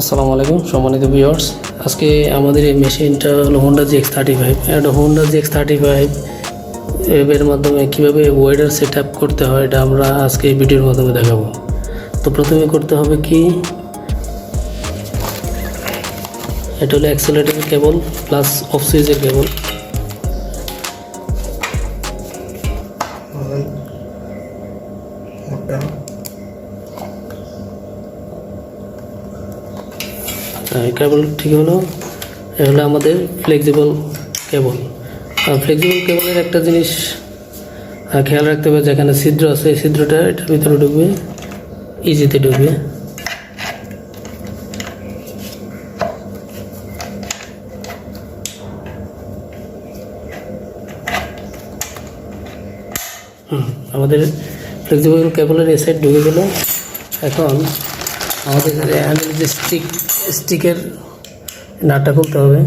আসসালামু আলাইকুম, সম্মানিত ভিউয়ার্স আজকে আমাদের এই মেশিনটা হলো Honda G X thirty five একটা Honda G X thirty five এর মাধ্যমে কীভাবে ওয়েডার সেট আপ করতে হয়, এটা আমরা আজকে এই ভিডিওর মাধ্যমে দেখাবো। তো প্রথমে করতে হবে কি? এটা হলো অ্যাক্সেলেটার কেবল প্লাস অফ সুইচের কেবল কেবল ঠিক হলো। এ হলো আমাদের ফ্লেক্সিবল কেবল আর ফ্লেক্সিবল কেবলের একটা জিনিস খেয়াল রাখতে হবে যেখানে ছিদ্র আছে, এই ছিদ্রটা এটার ভিতরে ঢুকবে ইজিতে ঢুকবে। আমাদের ফ্লেক্সিবল কেবলের এ সাইড ঢুকে গেল। এখন আমাদের হ্যান্ডেল যে স্টিক স্টিকের নাটটা খুলতে হবে।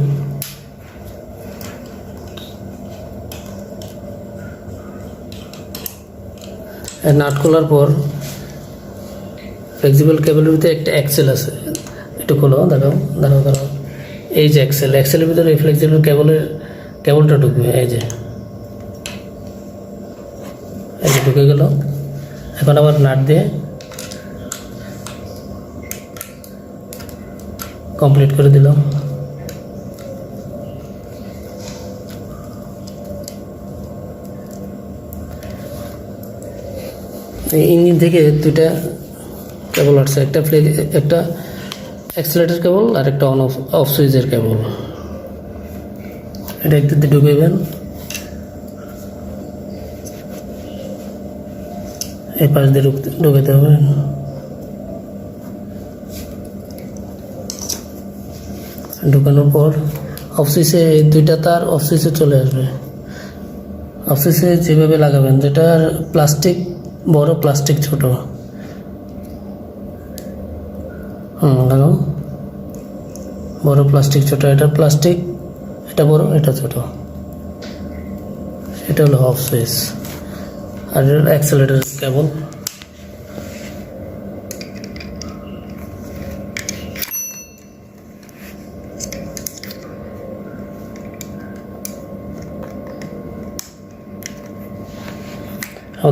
নাট খোলার পর ফ্লেক্সিবল কেবলের ভিতরে একটা অ্যাক্সেল আছে। একটু খোলো দেখাও দাঁড়াও দাঁড়াও। এই যে অ্যাক্সেল অ্যাক্সেলের ভিতরে এই ফ্লেক্সিবল কেবলের কেবলটা ঢুকবে, এই যে। এই যে ঢুকে গেল। এখন আবার নাট দিয়ে কমপ্লিট করে দিলাম। এই ইঞ্জিন থেকে দুইটা কেবল আসছে, একটা ফ্লে, একটা অ্যাক্সিলেটার কেবল আর একটা অন অফ অফ সুইচের কেবল। এটা একটু ঢুকাইবেন এই পাশ দিয়ে ঢুকতে ঢুকাতে হবে। ঢুকানোর পর অফিসে এই দুইটা তার অফিসে চলে আসবে। অফিসে যেভাবে লাগাবেন, যেটা প্লাস্টিক বড় প্লাস্টিক ছোট। হুম বড় প্লাস্টিক ছোট, এটা প্লাস্টিক এটা বড়, এটা ছোট। এটা হলো অফ সুইচ আর অ্যাক্সেলেটার কেবল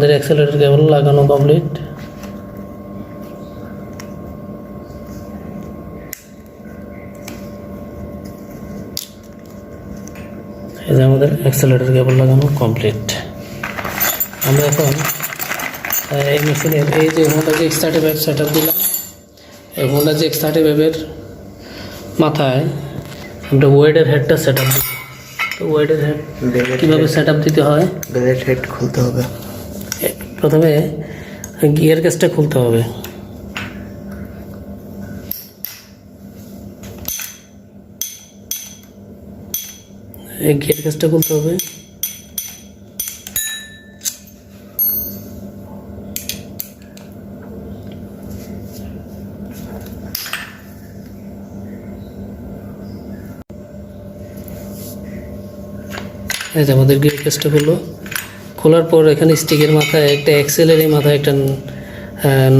আমাদের অ্যাক্সেলেটার কেবল লাগানো কমপ্লিট এই যে আমাদের অ্যাক্সেলেটার কেবল লাগানো কমপ্লিট আমরা এখন এই মেশিনের এই যে হোন্ডা যে এক্স থার্টি ফাইভ সেট দিলাম এই হোন্ডা যে এক্স থার্টি ফাইভের মাথায় আমরা ওয়েডের হেডটা সেট আপ দিই তো ওয়েডের হেড কীভাবে সেট আপ দিতে হয়? ব্লেড হেড খুলতে হবে। প্রথমে গিয়ার কেসটা খুলতে হবে। এই গিয়ার কেসটা খুলতে হবে। এই যে আমাদের গিয়ার কেসটা খুললো। খোলার পর এখানে স্টিকের মাথায় একটা এক্সেলের এই মাথায় একটা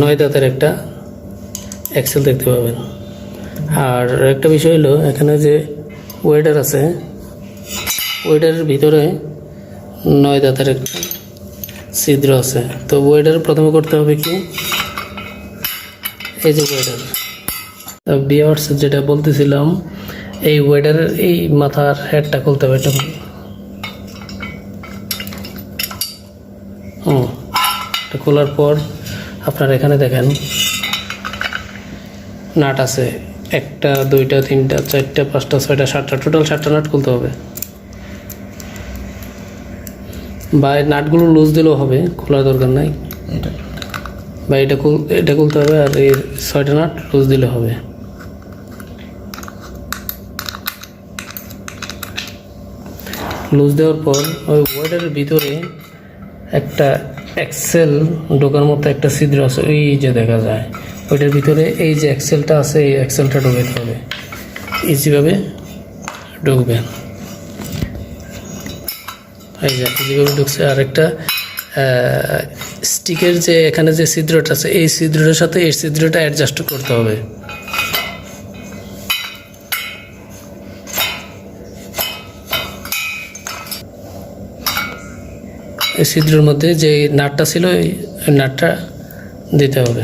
নয় দাঁতের একটা এক্সেল দেখতে পাবেন। আর একটা বিষয় হলো, এখানে যে ওয়েডার আছে, ওয়েডারের ভিতরে নয় দাঁতের একটা ছিদ্র আছে। তো ওয়েডার প্রথমে করতে হবে কি? এই যে ওয়েডার। বিয়ার্স যেটা বলতেছিলাম, এই ওয়েডারের এই মাথার হেডটা খুলতে হবে। এটা এটা খোলার পর আপনার এখানে দেখেন নাট আছে। একটা দুইটা তিনটা চারটা পাঁচটা ছয়টা সাতটা টোটাল সাতটা নাট খুলতে হবে। বা নাটগুলো লুজ দিলেও হবে খোলার দরকার নাই। বা এটা খুল এটা খুলতে হবে আর এই ছয়টা নাট লুজ দিলে হবে। লুজ দেওয়ার পর ওই ওয়েডারের ভিতরে একটা এক্সেল ঢোকার মতো একটা ছিদ্র আছে, ওই যে দেখা যায়। ওইটার ভিতরে এই যে এক্সেলটা আছে, এই এক্সেলটা ঢোকাতে হবে। ইজিভাবে ঢুকবে। এই যে ইজিভাবে ঢুকছে আর একটা স্টিকের যে এখানে যে ছিদ্রটা আছে, এই ছিদ্রটার সাথে এই ছিদ্রটা অ্যাডজাস্ট করতে হবে। ওই ছিদ্রের মধ্যে যে নাটটা ছিল, ওই নাটটা দিতে হবে।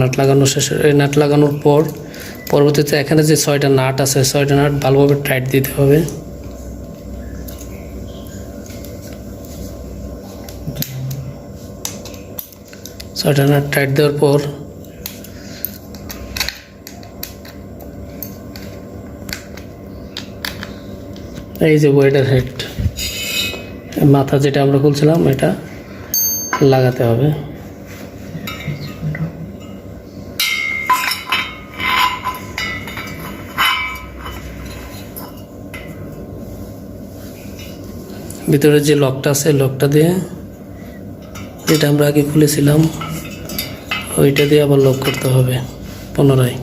নাট লাগানো শেষ এই নাট লাগানোর পর, পরবর্তীতে এখানে যে ছয়টা নাট আছে, ছয়টা নাট ভালোভাবে টাইট দিতে হবে। ছয়টা নাট টাইট দেওয়ার পর এই যে ওয়েডার হেড মাথা যেটা আমরা খুলছিলাম, এটা লাগাতে হবে। ভিতরে যে লকটা আছে লকটা দিয়ে যেটা আমরা আগে খুলেছিলাম, ওইটা দিয়ে আবার লক করতে হবে পুনরায়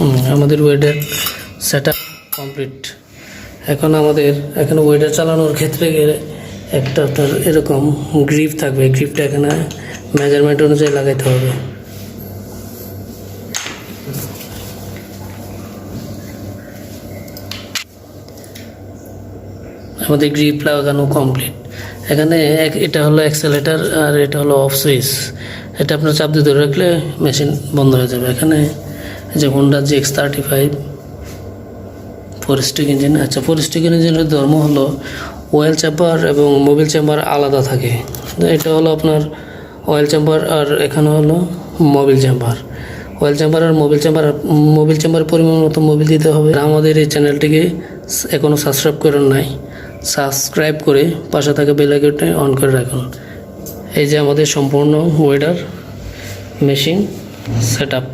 হুম, আমাদের ওয়েডার সেট কমপ্লিট এখন আমাদের, এখানে ওয়েডার চালানোর ক্ষেত্রে একটা তার এরকম গ্রিপ থাকবে। গ্রিপটা এখানে মেজারমেন্ট অনুযায়ী লাগাইতে হবে। আমাদের গ্রিপ লাগানো কমপ্লিট এখানে এটা হলো অ্যাক্সেলেটার আর এটা হলো অফ সুইচ এটা আপনার চাপ দিয়ে ধরে রাখলে মেশিন বন্ধ হয়ে যাবে। এখানে যে Honda G X thirty five four stroke engine আচ্ছা ফোর স্টিক ইঞ্জিনের ধর্ম হলো ওয়েল চেম্বার এবং মোবিল চেম্বার আলাদা থাকে। এটা হলো আপনার অয়েল চেম্বার আর এখানে হলো মোবিল চেম্বার অয়েল চেম্বার আর মোবিল চেম্বার মোবিল চেম্বার পরিমাণ মতো মোবিল দিতে হবে। আমাদের এই চ্যানেলটিকে এখনও সাবস্ক্রাইব করেন নাই সাবস্ক্রাইব করে পাশে থাকা বেল আইকনটি অন করে রাখুন। এই যে আমাদের সম্পূর্ণ ওয়েডার মেশিন সেট আপ